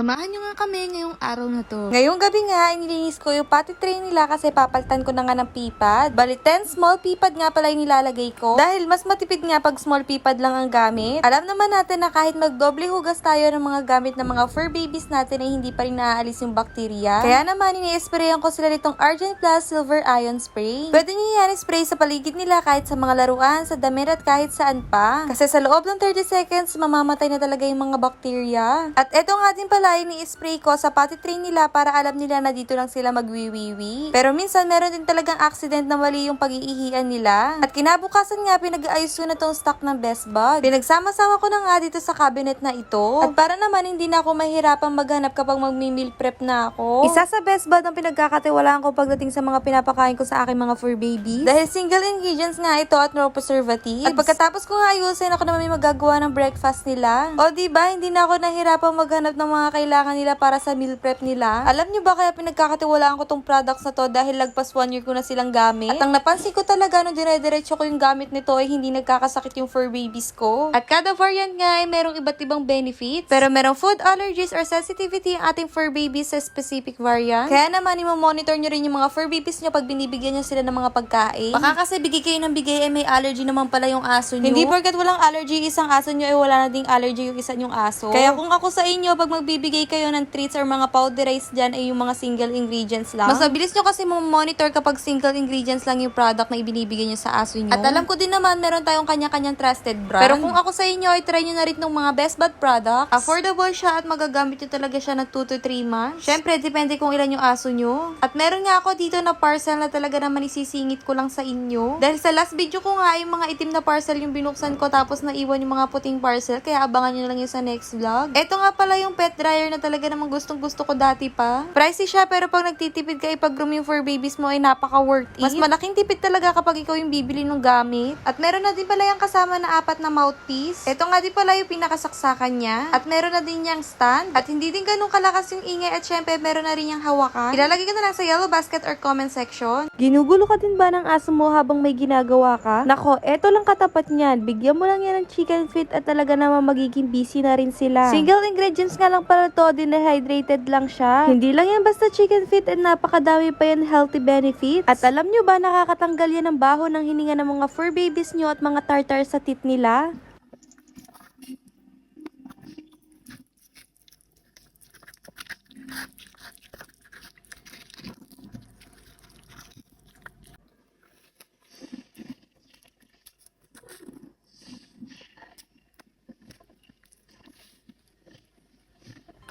Samahan nyo nga kami ngayong araw na to. Ngayong gabi nga, inilinis ko yung potty tray nila kasi papalitan ko na nga ng pipad. Bali, 10 small pipad nga pala yung nilalagay ko. Dahil mas matipid nga pag small pipad lang ang gamit. Alam naman natin na kahit magdoble hugas tayo ng mga gamit ng mga fur babies natin ay hindi pa rin naaalis yung bakterya. Kaya naman, ini-sprayan ko sila nitong Argent Plus Silver Ion Spray. Pwede nyo yan spray sa paligid nila kahit sa mga laruan, sa damit at kahit saan pa. Kasi sa loob ng 30 seconds, mamamatay na talaga yung mga bakterya. At eto nga din pala, ini-spray ko sa potty tray nila para alam nila na dito lang sila magwiwiwi. Pero minsan, meron din talagang accident na mali yung pag-iihian nila. At kinabukasan nga, pinag-aayos ko na tong stock ng Best Bud. Pinagsama-sama ko na nga dito sa cabinet na ito. At para naman hindi na ako mahirapan maghanap kapag magmi-meal prep na ako. Isa sa Best Bud ang pinagkakatiwalaan ko pagdating sa mga pinapakain ko sa aking mga fur babies. Dahil single ingredients nga ito at no preservatives. At pagkatapos ko nga ayusin, ako naman may magagawa ng breakfast nila. O di ba hindi na ako nahirapan maghanap ng mga kailangan nila para sa meal prep nila. Alam nyo ba kaya pinagkakatiwalaan ko tong products na to dahil lagpas one year ko na silang gamit? At ang napansin ko talaga nung dire-diretso ko yung gamit nito ay hindi nagkakasakit yung fur babies ko. At kada variant nga ay merong iba't ibang benefits. Pero merong food allergies or sensitivity ang ating fur babies sa specific variant. Kaya naman, i-monitor nyo rin yung mga fur babies nyo pag binibigyan nyo sila ng mga pagkain. Baka kasi bigay kayo ng bigay ay may allergy naman pala yung aso nyo. Hindi porkat walang allergy isang aso nyo ay wala na ding allergy yung isa nyong aso. Kaya kung ako sa inyo, pag magbibigay kayo ng treats or mga powderized dyan ay yung mga single ingredients lang. Mas mabilis nyo kasi monitor kapag single ingredients lang yung product na ibinibigay nyo sa aso nyo. At alam ko din naman, meron tayong kanya-kanyang trusted brand. Pero kung ako sa inyo, ay try nyo na rin ng mga Best Bud products. Affordable siya at magagamit nyo talaga siya ng 2 to 3 months. Syempre, depende kung ilan yung aso nyo. At meron nga ako dito na parcel na talaga naman isisingit ko lang sa inyo. Dahil sa last video ko nga, yung mga itim na parcel yung binuksan ko tapos naiwan yung mga puting parcel. Kaya abangan nyo na lang yun sa next vlog. Ito nga pala yung pet dryer na talaga namang gustong gusto ko dati pa. Pricey siya pero pag nagtitipid ka ipag-groom yung fur babies mo ay napaka worth it. Mas malaking tipid talaga kapag ikaw yung bibili ng gamit. At meron na din pala yung kasama na apat na mouthpiece. Ito nga din pala yung pinakasaksakan niya. At meron na din niyang stand. At hindi din ganun kalakas yung ingay at syempre meron na rin yung hawakan. Ilalagay ko na lang sa yellow basket or comment section. Ginugulo ka din ba ng aso mo habang may ginagawa ka? Nako, eto lang katapat niyan. Bigyan mo lang yan ng chicken feed at talaga naman magiging busy na rin sila. Single ingredients nga lang pala to, dehydrated lang siya. Hindi lang yan basta chicken feed at napakadami pa yan healthy benefits. At alam nyo ba, nakakatanggal yan ng baho ng hininga ng mga fur babies nyo at mga tartar sa tit nila?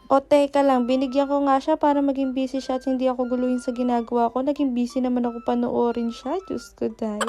O teka lang, binigyan ko nga siya para maging busy siya at hindi ako guluhin sa ginagawa ko. Naging busy naman ako panoorin siya. Diyos ko, dahil.